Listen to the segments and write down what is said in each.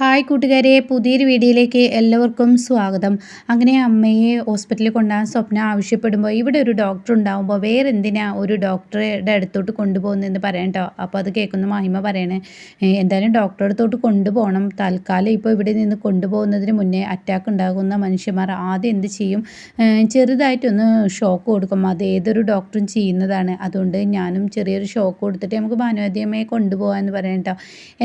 Hi കൂട്ടുകാരെ പുതിയൊരു വീഡിയോയിലേക്ക് എല്ലാവർക്കും സ്വാഗതം. അങ്ങനെ അമ്മയെ ഹോസ്പിറ്റലിൽ കൊണ്ടുപോകാൻ സ്വപ്നം ആവശ്യപ്പെടുമ്പോൾ ഇവിടെ ഒരു ഡോക്ടർ ഉണ്ടാകുമ്പോൾ വേറെ എന്തിനാ ഒരു ഡോക്ടറുടെ അടുത്തോട്ട് കൊണ്ടുപോകുന്നതെന്ന് പറയാം കേട്ടോ. അപ്പോൾ അത് കേൾക്കുന്ന മഹിമ പറയണേ എന്തായാലും ഡോക്ടറെ അടുത്തോട്ട് കൊണ്ടുപോകണം. തൽക്കാലം ഇപ്പോൾ ഇവിടെ നിന്ന് കൊണ്ടുപോകുന്നതിന് മുന്നേ അറ്റാക്ക് ഉണ്ടാകുന്ന മനുഷ്യന്മാർ ആദ്യം എന്ത് ചെയ്യും? ചെറുതായിട്ടൊന്ന് ഷോക്ക് കൊടുക്കും. അത് ഏതൊരു ഡോക്ടറും ചെയ്യുന്നതാണ്. അതുകൊണ്ട് ഞാനും ചെറിയൊരു ഷോക്ക് കൊടുത്തിട്ട് നമുക്ക് ഭാനുവാദ്യമയെ കൊണ്ടുപോകാമെന്ന് പറയാം കേട്ടോ.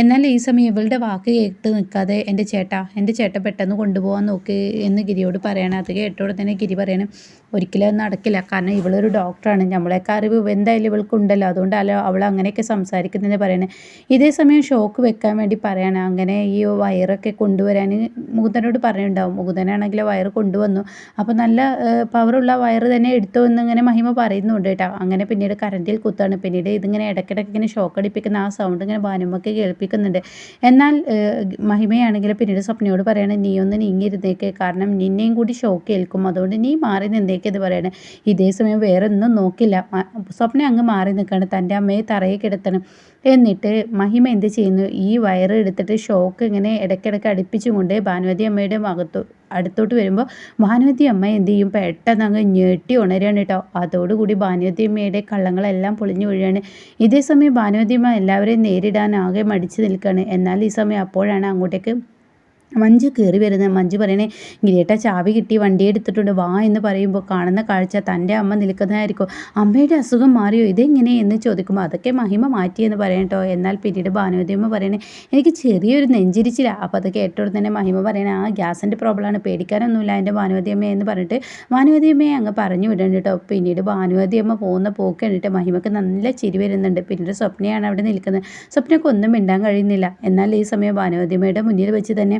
എന്നാൽ ഈ സമയം ഇവളുടെ വാക്ക് കേട്ട് നിൽക്കാതെ എന്റെ ചേട്ടാ എന്റെ ചേട്ട പെട്ടെന്ന് കൊണ്ടുപോകാൻ നോക്ക് എന്ന് ഗിരിയോട് പറയണം. അത് കേട്ടോടെ തന്നെ ഗിരി പറയണം ഒരിക്കലും അത് നടക്കില്ല. കാരണം ഇവളൊരു ഡോക്ടറാണ്. നമ്മളെയൊക്കെ അറിവ് എന്തായാലും ഇവൾക്കുണ്ടല്ലോ അതുകൊണ്ടല്ലോ അവൾ അങ്ങനെയൊക്കെ സംസാരിക്കുന്നതെന്ന് പറയണേ. ഇതേ സമയം ഷോക്ക് വെക്കാൻ വേണ്ടി പറയണം. അങ്ങനെ ഈ വയറൊക്കെ കൊണ്ടുവരാൻ മുകുന്ദനോട് പറയുന്നുണ്ടാവും മുകുന്ദനാണെങ്കിൽ വയറ് കൊണ്ടുവന്നു. അപ്പോൾ നല്ല പവറുള്ള വയറ് തന്നെ എടുത്തു എന്നിങ്ങനെ മഹിമ പറയുന്നുണ്ട് കേട്ടോ. അങ്ങനെ പിന്നീട് കറണ്ടിൽ കുത്താണ്. പിന്നീട് ഇതിങ്ങനെ ഇടയ്ക്കിടയ്ക്ക് ഇങ്ങനെ ഷോക്ക് അടിപ്പിക്കുന്ന ആ സൗണ്ട് ഇങ്ങനെ ഭാനുമൊക്കെ കേൾപ്പിക്കുന്നുണ്ട്. എന്നാൽ മഹിമയാണെങ്കിൽ പിന്നീട് സ്വപ്നയോട് പറയണേ നീ ഒന്ന് നീങ്ങിയിരുന്നേക്ക്. കാരണം നിന്നെയും കൂടി ഷോക്ക് ഏൽക്കും. അതുകൊണ്ട് നീ മാറി നിന്നേക്ക് എന്ന് പറയണേ. ഇതേ സമയം വേറെ ഒന്നും നോക്കില്ല സ്വപ്ന അങ്ങ് മാറി നിൽക്കണം തന്റെ അമ്മയെ തറയെ കിടത്തണം. എന്നിട്ട് മഹിമ എന്ത് ചെയ്യുന്നു? ഈ വയറ് എടുത്തിട്ട് ഷോക്ക് ഇങ്ങനെ ഇടയ്ക്കിടയ്ക്ക് അടുപ്പിച്ചും കൊണ്ട് ഭാനുവതി അമ്മയുടെ മകത്തു അടുത്തോട്ട് വരുമ്പോൾ ഭാനുവതി അമ്മ എന്ത് ചെയ്യും? പെട്ടെന്ന് അങ്ങ് ഞെട്ടി ഉണരുകയാണ് കേട്ടോ. അതോടുകൂടി ഭാനുവതി അമ്മയുടെ കള്ളങ്ങളെല്ലാം പൊളിഞ്ഞു വീഴുകയാണ്. ഇതേ സമയം ഭാനുവതി അമ്മ എല്ലാവരെയും നേരിടാൻ ആകെ മടിച്ചു നിൽക്കുകയാണ്. എന്നാൽ ഈ സമയം അപ്പോഴാണ് അങ്ങോട്ടേക്ക് മഞ്ജു കയറി വരുന്നത് മഞ്ജു പറയണേ ഗിരിയേട്ട ചാവി കിട്ടി വണ്ടി എടുത്തിട്ടുണ്ട് വാ എന്ന് പറയുമ്പോൾ കാണുന്ന കാഴ്ച തന്റെ അമ്മ നിൽക്കുന്നതായിരിക്കും. അമ്മയുടെ അസുഖം മാറിയോ? ഇതെങ്ങനെ? എന്ന് ചോദിക്കുമ്പോൾ അതൊക്കെ മഹിമ മാറ്റിയെന്ന് പറയട്ടോ എന്നാൽ പിന്നീട് ഭാനുവതിയമ്മ പറയണേ എനിക്ക് ചെറിയൊരു നെഞ്ചിരിച്ചില്ല അപ്പോൾ അത് കേട്ടോട് തന്നെ മഹിമ പറയണേ ആ ഗ്യാസിന്റെ പ്രോബ്ലമാണ് പേടിക്കാനൊന്നുമില്ല എന്റെ ഭാനുവതിയമ്മ എന്ന് പറഞ്ഞിട്ട് ഭാനുവതിയമ്മയെ അങ്ങ് പറഞ്ഞു വിടണം കേട്ടോ പിന്നീട് ഭാനുവതിയമ്മ പോകുന്ന പോക്ക് കണ്ടിട്ട് മഹിമക്ക് നല്ല ചിരി വരുന്നുണ്ട്. പിന്നീട് സ്വപ്നയാണ് അവിടെ നിൽക്കുന്നത്. സ്വപ്നക്ക് ഒന്നും മിണ്ടാൻ കഴിയുന്നില്ല. എന്നാൽ ഈ സമയം ഭാനുവതിയമ്മയുടെ മുന്നിൽ വെച്ച് തന്നെ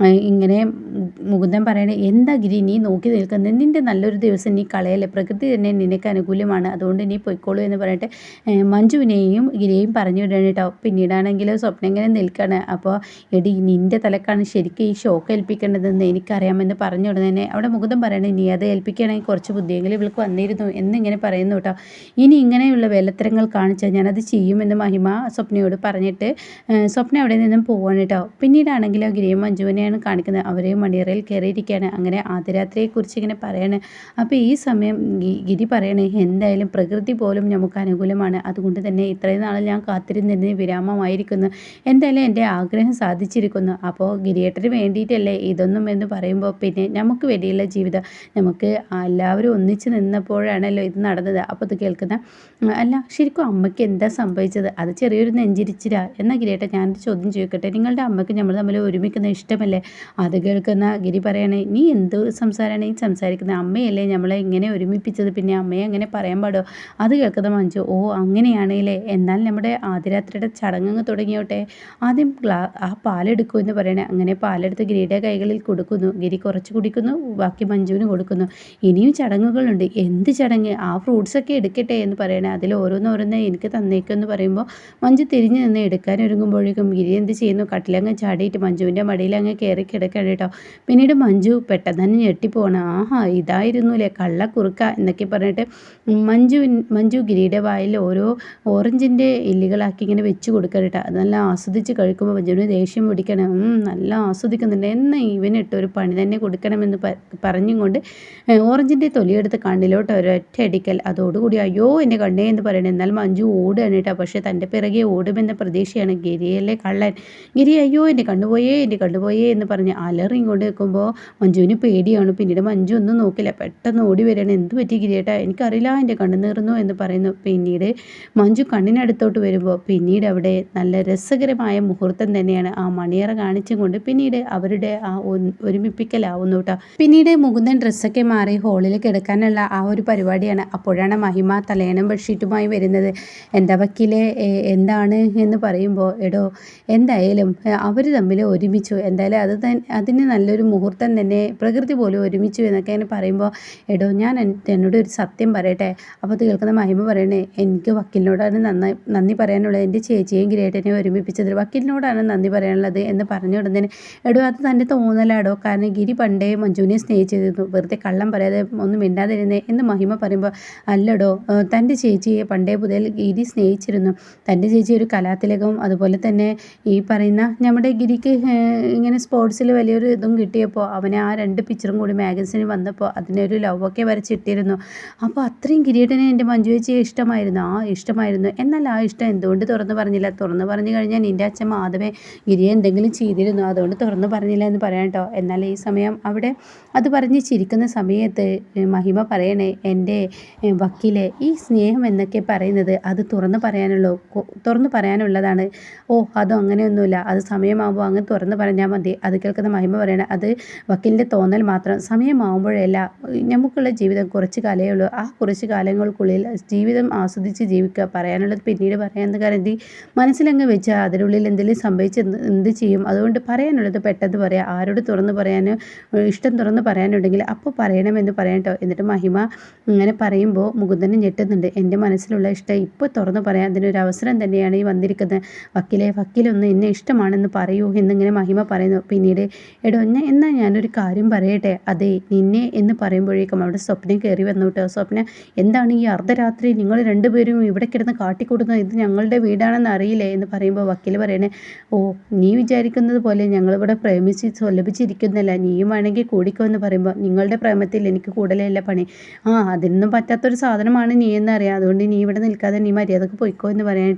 ഇങ്ങനെ മുകുന്ദൻ പറയണേ എന്താ ഗിരി നീ നോക്കി നിൽക്കുന്നത് നിന്റെ നല്ലൊരു ദിവസം നീ കളയല്ലേ? പ്രകൃതി തന്നെ നിനക്ക് അനുകൂലമാണ്. അതുകൊണ്ട് നീ പൊയ്ക്കോളൂ എന്ന് പറഞ്ഞിട്ട് മഞ്ജുവിനെയും ഗിരിയെയും പറഞ്ഞു വിടണം കേട്ടോ. പിന്നീടാണെങ്കിൽ സ്വപ്നം ഇങ്ങനെ നിൽക്കുകയാണ് അപ്പോൾ എടി നിന്റെ തലക്കാണ് ശരിക്കും ഈ ഷോക്ക് ഏൽപ്പിക്കേണ്ടതെന്ന് എനിക്കറിയാമെന്ന് പറഞ്ഞു ഉടനെ അവിടെ മുകുന്ദൻ പറയണേ നീ അത് ഏൽപ്പിക്കുകയാണെങ്കിൽ കുറച്ച് ബുദ്ധിയെങ്കിലും ഇവൾക്ക് വന്നിരുന്നു എന്നിങ്ങനെ പറയുന്നു കേട്ടോ. ഇനി ഇങ്ങനെയുള്ള വേലത്തരങ്ങൾ കാണിച്ചാൽ ഞാനത് ചെയ്യുമെന്ന് മഹിമ സ്വപ്നയോട് പറഞ്ഞിട്ട് സ്വപ്ന അവിടെ നിന്നും പോവാണ് കേട്ടോ. പിന്നീടാണെങ്കിലോ ഗിരിയും മഞ്ജുവിനെ തന്നെയാണ് കാണിക്കുന്നത്. അവരെയും മണിയറയിൽ കയറിയിരിക്കുകയാണ്. അങ്ങനെ ആദ്യരാത്രിയെക്കുറിച്ച് ഇങ്ങനെ പറയാണ്. അപ്പോൾ ഈ സമയം ഗിരി പറയണേ എന്തായാലും പ്രകൃതി പോലും നമുക്ക് അനുകൂലമാണ്. അതുകൊണ്ട് തന്നെ ഇത്രയും നാൾ ഞാൻ കാത്തിരുന്നതിന് വിരാമമായിരിക്കുന്നു. എന്തായാലും എന്റെ ആഗ്രഹം സാധിച്ചിരിക്കുന്നു. അപ്പോൾ ഗിരിയേട്ടന് വേണ്ടിയിട്ടല്ലേ ഇതൊന്നും എന്ന് പറയുമ്പോൾ പിന്നെ നമുക്ക് വേണ്ടിയുള്ള ജീവിതം. നമുക്ക് എല്ലാവരും ഒന്നിച്ച് നിന്നപ്പോഴാണല്ലോ ഇത് നടന്നത്. അപ്പോൾ ഇത് കേൾക്കുന്ന അല്ല ശരിക്കും അമ്മയ്ക്ക് എന്താ സംഭവിച്ചത്? അത് ചെറിയൊരു നെഞ്ചിരിച്ചിരാ എന്നാൽ ഗിരിയേട്ടൻ ഞാനൊരു ചോദ്യം ചോദിക്കട്ടെ. നിങ്ങളുടെ അമ്മയ്ക്ക് നമ്മൾ തമ്മിൽ ഒരുമിക്കുന്ന ഇഷ്ടമല്ലേ? അത് കേൾക്കുന്ന ഗിരി പറയണേ നീ എന്ത് സംസാരമാണ് ഈ സംസാരിക്കുന്നത് അമ്മയല്ലേ നമ്മളെ ഇങ്ങനെ ഒരുമിപ്പിച്ചത്? പിന്നെ അമ്മയെ അങ്ങനെ പറയാൻ പാടോ? അത് കേൾക്കുന്ന മഞ്ജു ഓ അങ്ങനെയാണേലേ. എന്നാൽ നമ്മുടെ ആദ്യരാത്രിയുടെ ചടങ്ങ് തുടങ്ങിയോട്ടെ. ആദ്യം ഗ്ലാ ആ പാലെടുക്കൂ എന്ന് പറയണേ. അങ്ങനെ പാലെടുത്ത് ഗിരിയുടെ കൈകളിൽ കൊടുക്കുന്നു. ഗിരി കുറച്ച് കുടിക്കുന്നു ബാക്കി മഞ്ജുവിന് കൊടുക്കുന്നു. ഇനിയും ചടങ്ങുകളുണ്ട്. എന്ത് ചടങ്ങ്? ആ ഫ്രൂട്ട്സൊക്കെ എടുക്കട്ടെ എന്ന് പറയണേ. അതിൽ ഓരോന്നോരോന്ന് എനിക്ക് തന്നേക്കെന്ന് പറയുമ്പോൾ മഞ്ജു തിരിഞ്ഞു നിന്ന് എടുക്കാൻ ഒരുങ്ങുമ്പോഴേക്കും ഗിരി എന്ത് ചെയ്യുന്നു? കട്ടിലങ്ങ് ചാടിയിട്ട് മഞ്ജുവിന്റെ മടിയിൽ അങ്ങ് കയറി കിടക്കണം കേട്ടോ പിന്നീട് മഞ്ജു പെട്ടെന്ന് തന്നെ ഞെട്ടിപ്പോകണം ആഹാ ഇതായിരുന്നു അല്ലേ കള്ളക്കുറുക്ക എന്നൊക്കെ പറഞ്ഞിട്ട് മഞ്ജു മഞ്ജു ഗിരിയുടെ വായിൽ ഓരോ ഓറഞ്ചിന്റെ ഇല്ലുകളാക്കി ഇങ്ങനെ വെച്ച് കൊടുക്കണം കേട്ടോ അത് നല്ല ആസ്വദിച്ച് കഴിക്കുമ്പോൾ മഞ്ജുവിന് ദേഷ്യം പിടിക്കണം. നല്ല ആസ്വദിക്കുന്നുണ്ട്. എന്നാൽ ഇവനിട്ട് ഒരു പണി തന്നെ കൊടുക്കണമെന്ന് പറഞ്ഞും കൊണ്ട് ഓറഞ്ചിന്റെ തൊലിയെടുത്ത് കണ്ണിലോട്ട് ഒരൊറ്റ അടിക്കൽ. അതോടുകൂടി അയ്യോ എന്റെ കണ്ണേ എന്ന് പറയണേ. എന്നാൽ മഞ്ജു ഓടുകയാണ് കേട്ടോ പക്ഷേ തന്റെ പിറകെ ഓടുമെന്ന പ്രതീക്ഷയാണ് ഗിരിയല്ലേ കള്ളൻ. ഗിരി അയ്യോ എന്റെ കണ്ണുപോയേ എന്റെ കണ്ണുപോയേ എന്ന് പറഞ്ഞ് അലറി ഇങ്ങോട്ട് നിൽക്കുമ്പോൾ മഞ്ജുവിന് പേടിയാണ്. പിന്നീട് മഞ്ജു ഒന്നും നോക്കില്ല. പെട്ടെന്ന് ഓടി വരികയാണ്. എന്ത് പറ്റി ഗിരിയേട്ടാ എനിക്കറിയില്ല. എന്റെ കണ്ണ് എന്ന് പറയുന്നു. പിന്നീട് മഞ്ജു കണ്ണിനടുത്തോട്ട് വരുമ്പോൾ പിന്നീട് അവിടെ നല്ല രസകരമായ മുഹൂർത്തം തന്നെയാണ്. ആ മണിയറ കാണിച്ചും കൊണ്ട് പിന്നീട് അവരുടെ ആ ഒരുമിപ്പിക്കലാവുന്നു കേട്ടോ. പിന്നീട് മുകുന്ദൻ ഡ്രസ്സൊക്കെ മാറി ഹോളിൽ കിടക്കാനുള്ള ആ ഒരു പരിപാടിയാണ്. അപ്പോഴാണ് മഹിമ തലയണം ബെഡ്ഷീറ്റുമായി വരുന്നത്. എന്താ വക്കീലെ? എന്താണ്? എന്ന് പറയുമ്പോൾ എടോ എന്തായാലും അവർ തമ്മിൽ ഒരുമിച്ചു. എന്തായാലും അത് അതിന് നല്ലൊരു മുഹൂർത്തം തന്നെ പ്രകൃതി പോലും ഒരുമിച്ചു എന്നൊക്കെ ഇങ്ങനെ പറയുമ്പോൾ എടോ ഞാൻ എന്നോട് ഒരു സത്യം പറയട്ടെ? അപ്പോൾ അത് കേൾക്കുന്ന മഹിമ പറയണേ എനിക്ക് വക്കീലിനോടാണ് നന്നായി നന്ദി പറയാനുള്ളത്. എന്റെ ചേച്ചിയെയും ഗ്രേറ്റനെയും ഒരുമിപ്പിച്ചത് വക്കീലിനോടാണ് നന്ദി പറയാനുള്ളത് എന്ന് പറഞ്ഞു ഉടനെ എടോ അത് തന്റെ തോന്നലാടോ? കാരണം ഗിരി പണ്ടേ മഞ്ജുവിനെ സ്നേഹിച്ചിരുന്നു. വെറുതെ കള്ളം പറയാതെ ഒന്നും മിണ്ടാതിരുന്നേ എന്ന് മഹിമ പറയുമ്പോൾ അല്ലടോ തന്റെ ചേച്ചിയെ പണ്ടേ മുതൽ ഗിരി സ്നേഹിച്ചിരുന്നു. തന്റെ ചേച്ചി ഒരു കലാതിലകവും അതുപോലെ തന്നെ ഈ പറയുന്ന നമ്മുടെ ഗിരിക്ക് ഇങ്ങനെ സ്പോർട്സിൽ വലിയൊരു ഇതും കിട്ടിയപ്പോൾ അവനെ ആ രണ്ട് പിക്ചറും കൂടി മാഗസിനിൽ വന്നപ്പോൾ അതിനൊരു ലവൊക്കെ വരച്ചിട്ടിരുന്നു അപ്പോൾ അത്രയും കിരീടനെ എന്റെ മഞ്ജു ചേച്ചിയെ ഇഷ്ടമായിരുന്നു. ആ ഇഷ്ടമായിരുന്നു. എന്നാൽ ആ ഇഷ്ടം എന്തുകൊണ്ട് തുറന്നു പറഞ്ഞില്ല? തുറന്നു പറഞ്ഞു കഴിഞ്ഞാൽ നിന്റെ അച്ഛൻ മാധവേ ഗിരിയെ എന്തെങ്കിലും ചെയ്തിരുന്നു? അതുകൊണ്ട് തുറന്നു പറഞ്ഞില്ല എന്ന് പറയാം കേട്ടോ. എന്നാൽ ഈ സമയം അവിടെ അത് പറഞ്ഞ് ചിരിക്കുന്ന സമയത്ത് മഹിമ പറയണേ എന്റെ വക്കീലെ ഈ സ്നേഹം എന്നൊക്കെ പറയുന്നത് അത് തുറന്നു പറയാനുള്ളൂ തുറന്നു പറയാനുള്ളതാണ്. ഓ അതോ അങ്ങനെയൊന്നുമില്ല. അത് സമയമാകുമ്പോൾ അങ്ങ് തുറന്നു പറഞ്ഞാൽ മതി. അത് കേൾക്കുന്ന മഹിമ പറയണേ അത് വക്കീലിന്റെ തോന്നൽ മാത്രം. സമയമാകുമ്പോഴല്ല നമുക്കുള്ള ജീവിതം കുറച്ച് കാലമേ ഉള്ളൂ. ആ കുറച്ച് കാലങ്ങൾക്കുള്ളിൽ ജീവിതം ആസ്വദിച്ച് ജീവിക്കുക. പറയാനുള്ളത് പിന്നീട് പറയാമെന്ന് കരുതി മനസ്സിലങ്ങ് വെച്ചാൽ അതിനുള്ളിൽ എന്തെങ്കിലും സംഭവിച്ച് എന്ത് ചെയ്യും? അതുകൊണ്ട് പറയാനുള്ളത് പെട്ടെന്ന് പറയാം. ആരോട് തുറന്ന് പറയാനോ ഇഷ്ടം തുറന്ന് പറയാനുണ്ടെങ്കിൽ അപ്പോൾ പറയണമെന്ന് പറയട്ടോ. എന്നിട്ട് മഹിമ ഇങ്ങനെ പറയുമ്പോൾ മുകുന്ദനെ ഞെട്ടുന്നുണ്ട്. എന്റെ മനസ്സിലുള്ള ഇഷ്ടം ഇപ്പോൾ തുറന്നു പറയാൻ അതിനൊരു അവസരം തന്നെയാണ് ഈ വന്നിരിക്കുന്നത്. വക്കീലെ വക്കീലൊന്ന് എന്നെ ഇഷ്ടമാണെന്ന് പറയൂ എന്നിങ്ങനെ മഹിമ പറയുന്നു. പിന്നീട് എടോ ഞാൻ എന്നാൽ ഞാനൊരു കാര്യം പറയട്ടെ? അതെ നിന്നെ എന്ന് പറയുമ്പോഴേക്കും അവിടെ സ്വപ്നം കയറി വന്നു കേട്ടോ സ്വപ്ന എന്താണ് ഈ അർദ്ധരാത്രി? നിങ്ങൾ രണ്ടുപേരും ഇവിടെ കിടന്ന് കാട്ടിക്കൂടുന്നത് ഇത് ഞങ്ങളുടെ വീടാണെന്ന് അറിയില്ലേ? എന്ന് പറയുമ്പോൾ വക്കീൽ പറയണേ ഓ നീ വിചാരിക്കുന്നത് പോലെ ഞങ്ങളിവിടെ പ്രേമിച്ച് സുലഭിച്ചിരിക്കുന്നില്ല നീയും വേണമെങ്കിൽ കൂടിക്കോ എന്ന് പറയുമ്പോൾ നിങ്ങളുടെ പ്രേമത്തിൽ എനിക്ക് കൂടുതലല്ല പണി. ആ അതിനൊന്നും പറ്റാത്തൊരു സാധനമാണ് നീ എന്നറിയാം അതുകൊണ്ട് നീ ഇവിടെ നിൽക്കാതെ നീ മര്യാദയ്ക്ക് പോയിക്കോ എന്ന് പറയാൻ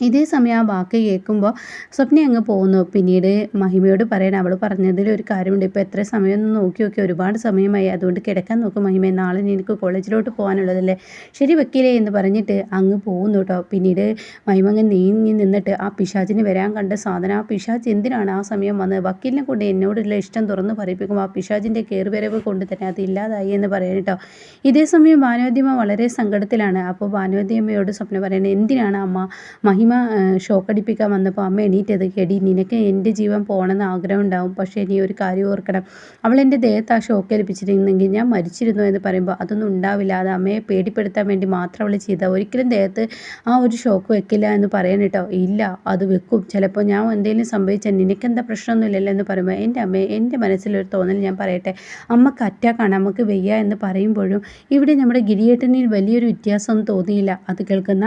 ഇതേ സമയം ആ വാക്ക് കേൾക്കുമ്പോൾ സ്വപ്ന അങ്ങ് പോകുന്നു. പിന്നീട് മഹിമയോട് പറയണം അവൾ പറഞ്ഞതിൽ ഒരു കാര്യമുണ്ട്. ഇപ്പോൾ എത്ര സമയം ഒന്ന് നോക്കി നോക്കി ഒരുപാട് സമയമായി. അതുകൊണ്ട് കിടക്കാൻ നോക്കും മഹിമ. നാളെ എനിക്ക് കോളേജിലോട്ട് പോകാനുള്ളതല്ലേ? ശരി വെക്കില്ലേ എന്ന് പറഞ്ഞിട്ട് അങ്ങ് പോകുന്നു കേട്ടോ പിന്നീട് മഹിമ അങ്ങ് നീങ്ങി നിന്നിട്ട് ആ പിശാചിന് വരാൻ കണ്ട സാധനം ആ പിശാജ് എന്തിനാണ് ആ സമയം വന്നത്? വക്കീലിനെ കൊണ്ട് എന്നോടുള്ള ഇഷ്ടം തുറന്ന് പറയിപ്പിക്കുമ്പോൾ ആ പിശാജിന്റെ കയറുവരവ് കൊണ്ട് തന്നെ അത് ഇല്ലാതായി എന്ന് പറയാൻ കേട്ടോ ഇതേ സമയം ഭാനോദ്യമ വളരെ സങ്കടത്തിലാണ്. അപ്പോൾ ഭാനോദ്യമയോട് സ്വപ്നം പറയണത് എന്തിനാണ് അമ്മ മഹി മഹിമ ഷോക്കടിപ്പിക്കാൻ വന്നപ്പോൾ അമ്മ എണീറ്റത് എടി നിനക്ക് എന്റെ ജീവൻ പോകണമെന്ന് ആഗ്രഹം ഉണ്ടാവും പക്ഷേ നീ ഒരു കാര്യം ഓർക്കണം. അവൾ എന്റെ ദേഹത്ത് ആ ഷോക്ക് ഏൽപ്പിച്ചിരുന്നെങ്കിൽ ഞാൻ മരിച്ചിരുന്നു എന്ന് പറയുമ്പോൾ അതൊന്നും ഉണ്ടാവില്ല. അത് അമ്മയെ പേടിപ്പെടുത്താൻ വേണ്ടി മാത്രം അവൾ ചെയ്ത. ഒരിക്കലും ദേഹത്ത് ആ ഒരു ഷോക്ക് വെക്കില്ല എന്ന് പറയാൻ കേട്ടോ. ഇല്ല അത് വെക്കും. ചിലപ്പോൾ ഞാൻ എന്തെങ്കിലും സംഭവിച്ചാൽ നിനക്കെന്താ പ്രശ്നമൊന്നുമില്ലല്ലോ എന്ന് പറയുമ്പോൾ എന്റെ അമ്മയെ എന്റെ മനസ്സിലൊരു തോന്നൽ ഞാൻ പറയട്ടെ. അമ്മയ്ക്ക് അറ്റാക്കാണ് അമ്മയ്ക്ക് വെയ്യ എന്ന് പറയുമ്പോഴും ഇവിടെ നമ്മുടെ ഗിരിയേട്ടനിൽ വലിയൊരു വ്യത്യാസം തോന്നിയില്ല. അത് കേൾക്കുന്ന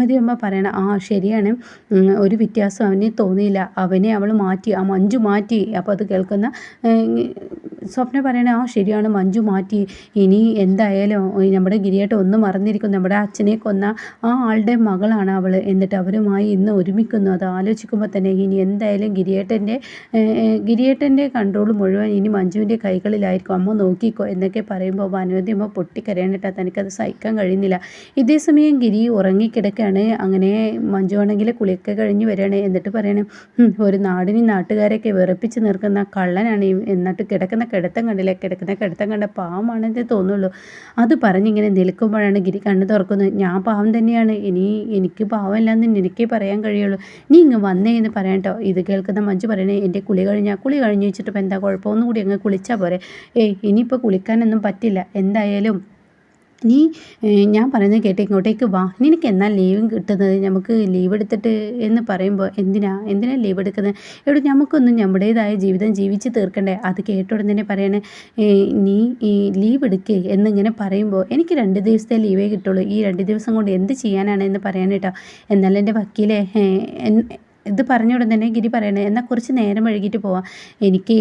ഭാനുമതി അമ്മ പറയണം ആ ശരിയാണ്. ഒരു വ്യത്യാസം അവന് തോന്നിയില്ല. അവനെ അവൾ മാറ്റി ആ മഞ്ജു മാറ്റി. അപ്പോൾ അത് കേൾക്കുന്ന സ്വപ്ന പറയണേ ആ ശരിയാണ്. മഞ്ജു മാറ്റി. ഇനി എന്തായാലും നമ്മുടെ ഗിരിയേട്ട ഒന്ന് മറന്നിരിക്കും നമ്മുടെ അച്ഛനെ കൊന്ന ആ ആളുടെ മകളാണ് അവൾ എന്നിട്ട് അവരുമായി ഇന്ന് ഒരുമിക്കുന്നു. അത് ആലോചിക്കുമ്പോൾ തന്നെ ഇനി എന്തായാലും ഗിരിയേട്ടന്റെ ഗിരിയേട്ടന്റെ കൺട്രോൾ മുഴുവൻ ഇനി മഞ്ജുവിന്റെ കൈകളിലായിരിക്കും. അമ്മ നോക്കിക്കോ. എന്നൊക്കെ പറയുമ്പോൾ ഭാനുവതി അമ്മ പൊട്ടിക്കരയാനിട്ടാ തനിക്കത് സഹിക്കാൻ കഴിയുന്നില്ല. ഇതേ സമയം ഗിരി ഉറങ്ങിക്കിടക്കുകയാണ് അങ്ങനെ മഞ്ജു ആണെങ്കിൽ കുളിയൊക്കെ കഴിഞ്ഞ് വരികയാണ് എന്നിട്ട് പറയണേ ഒരു നാടിനും നാട്ടുകാരെയൊക്കെ വിറപ്പിച്ച് നിർക്കുന്ന കള്ളനാണ് എന്നിട്ട് കിടക്കുന്ന കിടത്തം കണ്ടില്ല? കിടക്കുന്ന കിടത്തം കണ്ട പാവമാണെന്നേ തോന്നുള്ളൂ. അത് പറഞ്ഞിങ്ങനെ നിൽക്കുമ്പോഴാണ് ഗിരി കണ്ണു തുറക്കുന്നത്. ഞാൻ പാവം തന്നെയാണ്. ഇനി എനിക്ക് പാവമല്ലാന്ന് എനിക്കേ പറയാൻ കഴിയുള്ളൂ. നീ ഇങ്ങ് വന്നേ എന്ന് പറയാം കേട്ടോ. ഇത് കേൾക്കുന്ന മഞ്ജു പറയണേ എന്റെ കുളി കഴിഞ്ഞാൽ കുളി കഴിഞ്ഞ് വെച്ചിട്ട് ഇപ്പം എന്താ കുഴപ്പമൊന്നും കൂടി അങ്ങ് കുളിച്ചാൽ പോരെ. ഏയ് ഇനിയിപ്പോൾ കുളിക്കാനൊന്നും പറ്റില്ല. എന്തായാലും നീ ഞാൻ പറയുന്നത് കേട്ട് ഇങ്ങോട്ടേക്ക് വാ. നിനക്ക് എന്നാൽ ലീവും കിട്ടുന്നത്? നമുക്ക് ലീവ് എടുത്തിട്ട് എന്ന് പറയുമ്പോൾ എന്തിനാ? എന്തിനാ ലീവ് എടുക്കുന്നത്? എവിടെ നമുക്കൊന്നും നമ്മുടേതായ ജീവിതം ജീവിച്ച് തീർക്കണ്ടേ? അത് കേട്ടോടെ തന്നെ പറയണേ നീ ഈ ലീവ് എടുക്കുക എന്നിങ്ങനെ പറയുമ്പോൾ എനിക്ക് രണ്ട് ദിവസത്തെ ലീവേ കിട്ടുള്ളൂ. ഈ രണ്ട് ദിവസം കൊണ്ട് എന്ത് ചെയ്യാനാണ് എന്ന് പറയാനേട്ടോ എന്നാൽ എന്റെ വക്കീലെ ഇത് പറഞ്ഞ ഉടൻ തന്നെ ഗിരി പറയണേ എന്നാൽ കുറച്ച് നേരം വൈകിട്ട് പോവാം. എനിക്ക്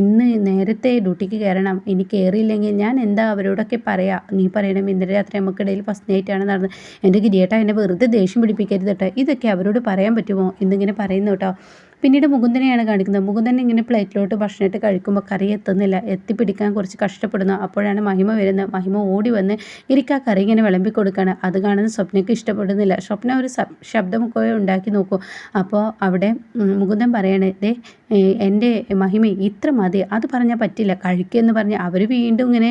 ഇന്ന് നേരത്തെ ഡ്യൂട്ടിക്ക് കയറണം. ഇനി കയറിയില്ലെങ്കിൽ ഞാൻ എന്താ അവരോടൊക്കെ പറയാം? നീ പറയണം ഇന്നലെ രാത്രി നമുക്കിടയിൽ ഫസ്റ്റ് നൈറ്റാണ് നടന്നത്. എന്റെ ഗിരിയേട്ടാ എന്നെ വെറുതെ ദേഷ്യം പിടിപ്പിക്കരുത് കേട്ടോ ഇതൊക്കെ അവരോട് പറയാൻ പറ്റുമോ? എന്നിങ്ങനെ പറയുന്നു കേട്ടോ പിന്നീട് മുകുന്ദനെയാണ് കാണിക്കുന്നത്. മുകുന്ദൻ ഇങ്ങനെ പ്ലേറ്റിലോട്ട് ഭക്ഷണമായിട്ട് കഴിക്കുമ്പോൾ കറി എത്തുന്നില്ല. എത്തിപ്പിടിക്കാൻ കുറച്ച് കഷ്ടപ്പെടുന്നു. അപ്പോഴാണ് മഹിമ വരുന്നത്. മഹിമ ഓടി വന്ന് ഇരിക്ക കറി ഇങ്ങനെ വിളമ്പി കൊടുക്കുകയാണ്. അത് കാണുന്ന സ്വപ്നയ്ക്ക് ഇഷ്ടപ്പെടുന്നില്ല. സ്വപ്ന ഒരു ശബ്ദമൊക്കെ ഉണ്ടാക്കി നോക്കും. അപ്പോൾ അവിടെ മുകുന്ദൻ പറയണേ ദേ എന്റെ മഹിമ ഇത്ര മതി. അത് പറഞ്ഞാൽ പറ്റില്ല. കഴിക്കുമെന്ന് പറഞ്ഞ് അവർ വീണ്ടും ഇങ്ങനെ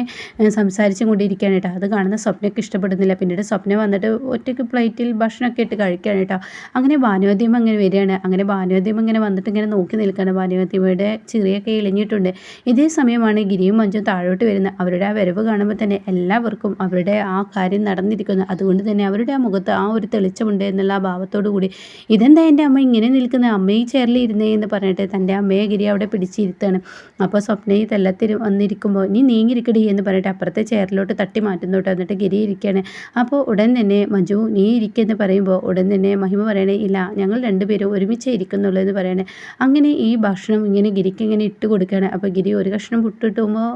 സംസാരിച്ചും കൊണ്ടിരിക്കുകയാണ് കേട്ടോ. അത് കാണുന്ന സ്വപ്നയ്ക്ക് ഇഷ്ടപ്പെടുന്നില്ല. പിന്നീട് സ്വപ്നം വന്നിട്ട് ഒറ്റയ്ക്ക് പ്ലേറ്റിൽ ഭക്ഷണമൊക്കെ ഇട്ട് കഴിക്കുകയാണ് കേട്ടോ. അങ്ങനെ ഭാനുവദ്യം അങ്ങനെ വരികയാണ്. അങ്ങനെ ഭാനുവദ്യം ഇങ്ങനെ വന്നിട്ട് ഇങ്ങനെ നോക്കി നിൽക്കുകയാണ്. ഭാനുവദ്യയുടെ ചെറിയൊക്കെ ഇളിഞ്ഞിട്ടുണ്ട്. ഇതേ സമയമാണ് ഗിരിയും മഞ്ജും താഴോട്ട് വരുന്നത്. അവരുടെ ആ വരവ് കാണുമ്പോൾ തന്നെ എല്ലാവർക്കും അവരുടെ ആ കാര്യം നടന്നിരിക്കുന്നു. അതുകൊണ്ട് തന്നെ അവരുടെ ആ മുഖത്ത് ആ ഒരു തെളിച്ചമുണ്ട് എന്നുള്ള ആ ഭാവത്തോടു കൂടി ഇതെന്താ എന്റെ അമ്മ ഇങ്ങനെ നിൽക്കുന്നത്? അമ്മ ഈ ഇരുന്നേ എന്ന് പറഞ്ഞിട്ട് തന്റെ അമ്മയെ ഗിരി അവിടെ പിടിച്ചിരുത്താണ്. അപ്പോൾ സ്വപ്നയെ തെല്ലത്തിൽ വന്നിരിക്കുമ്പോൾ നീ നീങ്ങിരിക്കടി എന്ന് പറഞ്ഞിട്ട് അപ്പുറത്തെ ചെയറിലോട്ട് തട്ടി മാറ്റുന്നു കേട്ടോ എന്നിട്ട് ഗിരി ഇരിക്കുകയാണ് അപ്പോൾ ഉടൻ തന്നെ മജു നീ ഇരിക്കുമെന്ന് പറയുമ്പോൾ ഉടൻ തന്നെ മഹിമ പറയണേ ഇല്ല ഞങ്ങൾ രണ്ടുപേരും ഒരുമിച്ച് ഇരിക്കുന്നുള്ളൂ എന്ന് പറയണേ. അങ്ങനെ ഈ ഭക്ഷണം ഇങ്ങനെ ഗിരിക്ക് ഇങ്ങനെ ഇട്ട് കൊടുക്കുകയാണ് അപ്പോൾ ഗിരി ഒരു കഷ്ണം പുട്ടിട്ടുമ്പോൾ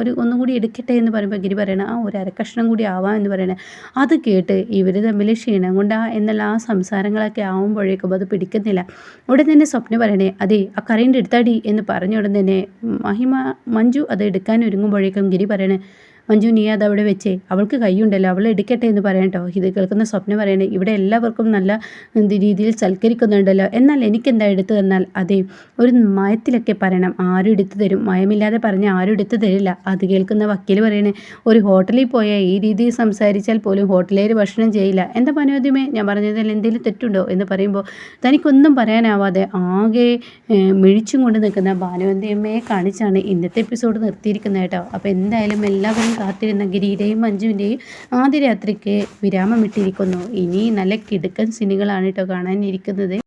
ഒരു ഒന്നും കൂടി എടുക്കട്ടെ എന്ന് പറയുമ്പോൾ ഗിരി പറയണ ആ ഒരു അരക്കഷ്ണം കൂടി ആവാം എന്ന് പറയണേ. അത് കേട്ട് ഇവർ തമ്മിൽ ക്ഷീണം കൊണ്ടാ എന്നുള്ള ആ സംസാരങ്ങളൊക്കെ ആവുമ്പോഴേക്കും അത് പിടിക്കുന്നില്ല. ഉടൻ തന്നെ സ്വപ്ന പറയണേ അതെ ആ കറീന്റെ എടുത്താടി എന്ന് പറഞ്ഞ ഉടൻ തന്നെ മഹിമ മഞ്ജു അത് എടുക്കാൻ ഒരുങ്ങുമ്പോഴേക്കും ഗിരി പറയണേ മഞ്ജു നീ അത് അവിടെ വെച്ചേ. അവൾക്ക് കൈയുണ്ടല്ലോ അവൾ എടുക്കട്ടെ എന്ന് പറയാം കേട്ടോ ഇത് കേൾക്കുന്ന സ്വപ്നം പറയണേ ഇവിടെ എല്ലാവർക്കും നല്ല രീതിയിൽ സൽക്കരിക്കുന്നുണ്ടല്ലോ. എന്നാൽ എനിക്കെന്താ എടുത്തു തന്നാൽ? അതെ ഒരു മയത്തിലൊക്കെ പറയണം. ആരും എടുത്തു തരും. മയമില്ലാതെ പറഞ്ഞ് ആരും എടുത്തു തരില്ല. അത് കേൾക്കുന്ന വക്കീൽ പറയണേ ഒരു ഹോട്ടലിൽ പോയാൽ ഈ രീതിയിൽ സംസാരിച്ചാൽ പോലും ഹോട്ടലേര് ഭക്ഷണം ചെയ്യില്ല. എന്താ പനോദ്യമേ ഞാൻ പറഞ്ഞതിൽ എന്തെങ്കിലും തെറ്റുണ്ടോ? എന്ന് പറയുമ്പോൾ തനിക്കൊന്നും പറയാനാവാതെ ആകെ മിഴിച്ചും കൊണ്ട് നിൽക്കുന്ന ഭാനുവന്തിയമ്മയെ കാണിച്ചാണ് ഇന്നത്തെ എപ്പിസോഡ് നിർത്തിയിരിക്കുന്നത് കേട്ടോ അപ്പോൾ എന്തായാലും എല്ലാവരും കാത്തിരുന്ന ഗിരിയുടെയും മഞ്ജുവിന്റെയും ആദ്യ രാത്രിക്ക് വിരാമമിട്ടിരിക്കുന്നു. ഇനി നല്ല കിടുക്കൻ സിനികളാണ് കേട്ടോ കാണാനിരിക്കുന്നത്.